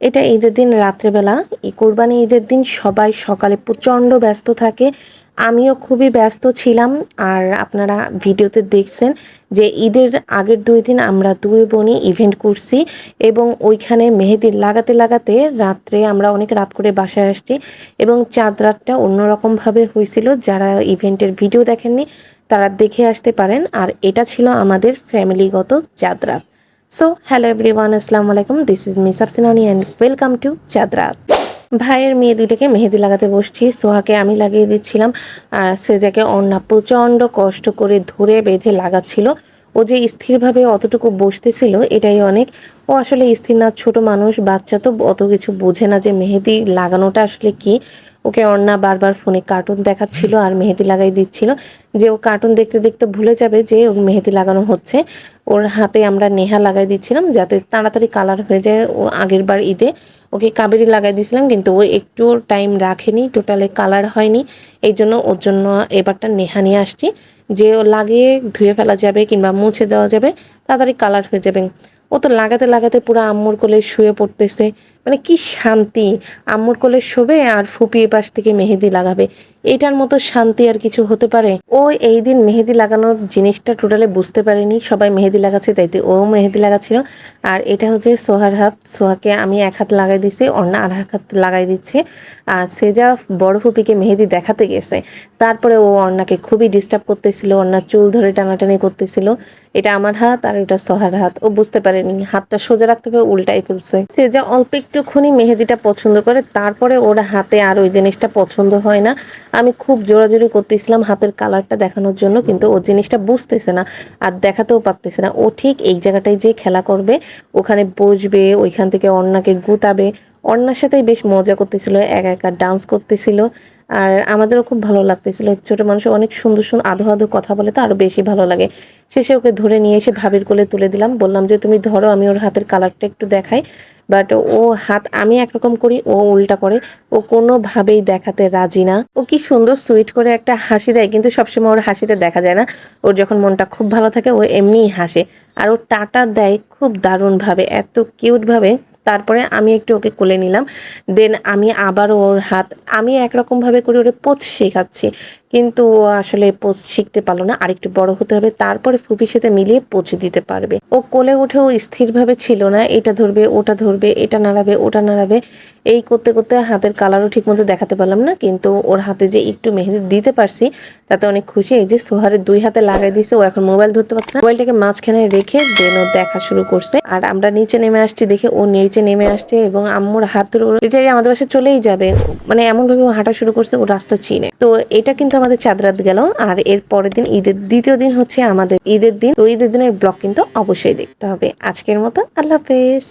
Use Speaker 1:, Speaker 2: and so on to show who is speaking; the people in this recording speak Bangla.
Speaker 1: এটা ঈদের দিন রাত্রেবেলা এই কোরবানি ঈদের দিন সবাই সকালে প্রচণ্ড ব্যস্ত থাকে। আমিও খুবই ব্যস্ত ছিলাম আর আপনারা ভিডিওতে দেখছেন যে ঈদের আগের দুই দিন আমরা দুই বোনই ইভেন্ট করছি এবং ওইখানে মেহেদি লাগাতে লাগাতে রাত্রে আমরা অনেক রাত করে বাসায় আসছি এবং চাঁদ রাতটা অন্যরকমভাবে হয়েছিল। যারা ইভেন্টের ভিডিও দেখেননি, তারা দেখে আসতে পারেন। আর এটা ছিল আমাদের ফ্যামিলিগত চাঁদ রাত। সো হ্যালো এভরিওয়ান আসসালামু আলাইকুম দিস ইজ মি সাবসিনানি অ্যান্ড ওয়েলকাম টু চাঁদরাত ভাইয়ের মেয়ে দুইটাকে মেহেদি লাগাতে বসছি। সোহাকে আমি লাগিয়ে দিচ্ছিলাম। আর সেজাকে অন্না প্রচণ্ড কষ্ট করে ধরে বেঁধে লাগাচ্ছিল। ও যে স্থিরভাবে অতটুকু বসতেছিল, এটাই অনেক। ও আসলে স্থির না, ছোট মানুষ, বাচ্চা তো অত কিছু বোঝে না যে মেহেদি লাগানোটা আসলে কি। ওকে অন্না বারবার ফোনে কার্টুন দেখাচ্ছিল আর মেহেদি লাগাই দিচ্ছিল। যে ও কার্টুন দেখতে দেখতে ভুলে যাবে যে ওর মেহেদি লাগানো হচ্ছে। ওর হাতে আমরা নেহা লাগাই দিচ্ছিলাম যাতে তাড়াতাড়ি কালার হয়ে যায় ও আগের বার ঈদে। ওকে কাবেরি লাগাই দিয়েছিলাম কিন্তু ও একটু টাইম রাখেনি টোটালে কালার হয়নি। এই জন্য ওর জন্য এবারটা নেহা নিয়ে আসছি। যে ও লাগিয়ে ধুয়ে ফেলা যাবে কিংবা মুছে দেওয়া যাবে, তাড়াতাড়ি কালার হয়ে যাবে। ও তো লাগাতে লাগাতে পুরো আম্মুর কোলে শুয়ে পড়তেছে। মানে কি শান্তি? আম্মুর কোলে শোবে আর ফুপিয়ে পাশ থেকে মেহেদি লাগাবে। এটার মতো শান্তি আর কিছু হতে পারে? ও এই দিন মেহেদি লাগানোর জিনিসটা টোটালি বুঝতে পারেনি। সবাই মেহেদি লাগাচ্ছে তাইতে ও মেহেদি লাগাচ্ছিল। আর এটা হচ্ছে সোহার হাত। সোহাকে আমি এক হাত লাগাই দিছি, অন্য আর এক হাত লাগাই দিচ্ছে। আর সে যা বড় ফুপিকে মেহেদি দেখাতে গেছে। তারপরে ও অন্নাকে খুবই ডিস্টার্ব করতেছিল, অন্যার চুল ধরে টানাটানি করতেছিল। এটা আমার হাত আর এটা সোহার হাত। ও বুঝতে পারেনি, হাতটা সোজা রাখতে হবে, উল্টাই ফেলছে। সে যা অল্প একটুখানি মেহেদিটা পছন্দ করে, তারপরে ওর হাতে আর ওই জিনিসটা পছন্দ হয় না। আমি খুব জোরাজোরি করতেছিলাম হাতের কালারটা দেখানোর জন্য, কিন্তু ও জিনিসটা বুঝতেছে না আর দেখাতেও পারতেছে না। ও ঠিক এই জায়গাটায় যে খেলা করবে, ওখানে বসবে, ওইখান থেকে অন্যাকে গুতাবে। অন্যার সাথেই বেশ মজা করতেছিল, একা একা ডান্স করতেছিল। আর আমাদেরও খুব ভালো লাগতেছিল। ছোট মানুষ অনেক সুন্দর সুন্দর আধো আধো কথা বলে তো আরও বেশি ভালো লাগে। শেষে ওকে ধরে নিয়ে এসে ভাবির কোলে তুলে দিলাম। বললাম যে, তুমি ধরো, আমি ওর হাতের কালারটা একটু দেখাই। বাট ও হাত আমি একরকম করি, ও উল্টা করে। ও কোনোভাবেই দেখাতে রাজি না। ও কি সুন্দর সুইট করে একটা হাসি দেয়, কিন্তু সবসময় ওর হাসিটা দেখা যায় না। ওর যখন মনটা খুব ভালো থাকে, ও এমনিই হাসে। আর ও টাটা দেয় খুব দারুণভাবে, এত কিউটভাবে তারপরে আমি একটু ওকে কোলে নিলাম। দেন আমি আবার ওর হাত, আমি একরকমভাবে করে ওরে পোচ শেখাচ্ছি। কিন্তু ও আসলে পোচ শিখতে পারল না। আরেকটু বড় হতে হবে, তারপরে ফুপির সাথে মিলিয়ে পোচ দিতে পারবে। ও কোলে উঠেও স্থিরভাবে ছিল না, এটা ধরবে, ওটা ধরবে, এটা নাড়াবে, ওটা নাড়াবে। এই করতে করতে হাতের কালারও ঠিকমতো দেখাতে পারলাম না, কিন্তু ওর হাতে যে একটু মেহেদি দিতে পারছি, তাতে অনেক খুশি। এই যে সোহারের দুই হাতে লাগাই দিছে, ও এখন মোবাইল ধরতে পারছে না। মোবাইলটাকে মাঝখানে রেখে দেন ও দেখা শুরু করছে। আর আমরা নিচে নেমে আসছি দেখে ও নিচে নেমে আসছে এবং আম্মুর হাত এটাই আমাদের বাসায় চলেই যাবে। মানে এমন ভাবে ও হাঁটা শুরু করছে, ও রাস্তা চিনে। তো এটা কিন্তু আমাদের চাঁদ রাত গেল, আর এর পরের দিন ঈদের দ্বিতীয় দিন হচ্ছে আমাদের ঈদের দিন। তো ঈদের দিনের ব্লগ কিন্তু অবশ্যই দেখতে হবে। আজকের মতো আল্লাহ হাফেজ।